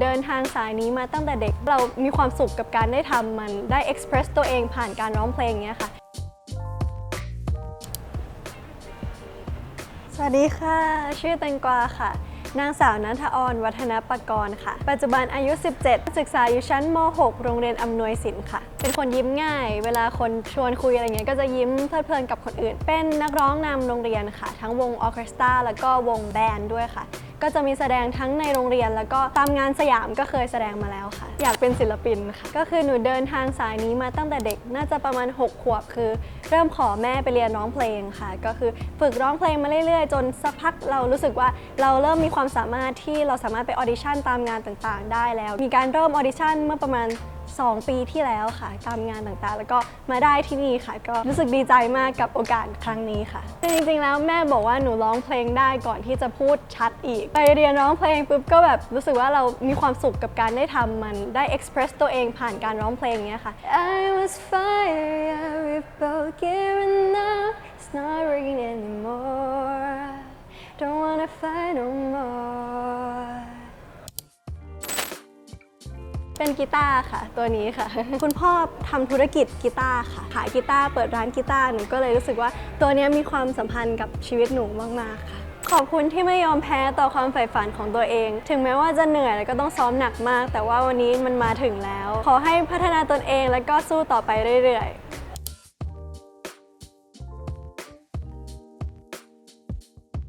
เดินทางสายนี้มาตั้งแต่เด็ก เรามีความสุขกับการได้ทำมันได้ express ตัวเองผ่านการร้องเพลงเนี้ยค่ะ สวัสดีค่ะ ชื่อแตงกวาค่ะ นางสาวนัทออนวัฒนปกรณ์ค่ะ ปัจจุบันอายุ 17 ศึกษาอยู่ชั้นม .6 โรงเรียนอำนวยสินค่ะ เป็นคนยิ้มง่าย เวลาคนชวนคุยอะไรเงี้ยก็จะยิ้มเพลิดเพลินกับคนอื่น เป็นนักร้องนำโรงเรียนค่ะ ทั้งวงออเคสตราแล้วก็วงแบนด์ด้วยค่ะ ก็จะมีแสดงทั้งในโรงเรียน แล้วก็ตามงานสยามก็เคยแสดงมาแล้วค่ะ อยากเป็นศิลปินค่ะ ก็คือหนูเดินทางสายนี้มาตั้งแต่เด็ก น่าจะประมาณ 6 ขวบคือ เริ่มขอแม่ไปเรียนร้องเพลงค่ะ ก็คือฝึกร้องเพลงมาเรื่อยๆ จนสักพักเรารู้สึกว่าเราเริ่มมีความสามารถที่เราสามารถไปออดิชั่นตามงานต่างๆ ได้แล้ว มีการเริ่มออดิชั่นเมื่อประมาณ 2 ปีที่แล้วค่ะ ตามงานต่างๆ แล้วก็มาได้ที่นี่ค่ะ ก็รู้สึกดีใจมากกับโอกาสครั้งนี้ค่ะซึ่จริงๆแล้วแม่บอกว่าหนูร้องเพลงได้ก่อนที่จะพูดชัดอีก ไปเรียนร้องเพลงปุ๊บก็แบบรู้สึกว่าเรามีความสุขกับการได้ทำมันได้ express ตัวเองผ่านการร้องเพลงเนี้ยค่ะ I was fire yeah, we both giving up it's not working เป็นกีตาร์ค่ะ ตัวนี้ค่ะ คุณพ่อทำธุรกิจกีตาร์ค่ะขายกีตาร์เปิดร้านกีตาร์หนูก็เลยรู้สึกว่าตัวนี้มีความสัมพันธ์กับชีวิตหนูมากๆค่ะขอบคุณที่ไม่ยอมแพ้ต่อความใฝ่ฝันของตัวเอง ถึงแม้ว่าจะเหนื่อยแล้วก็ต้องซ้อมหนักมาก แต่ว่าวันนี้มันมาถึงแล้ว ขอให้พัฒนาตนเองแล้วก็สู้ต่อไปเรื่อยๆ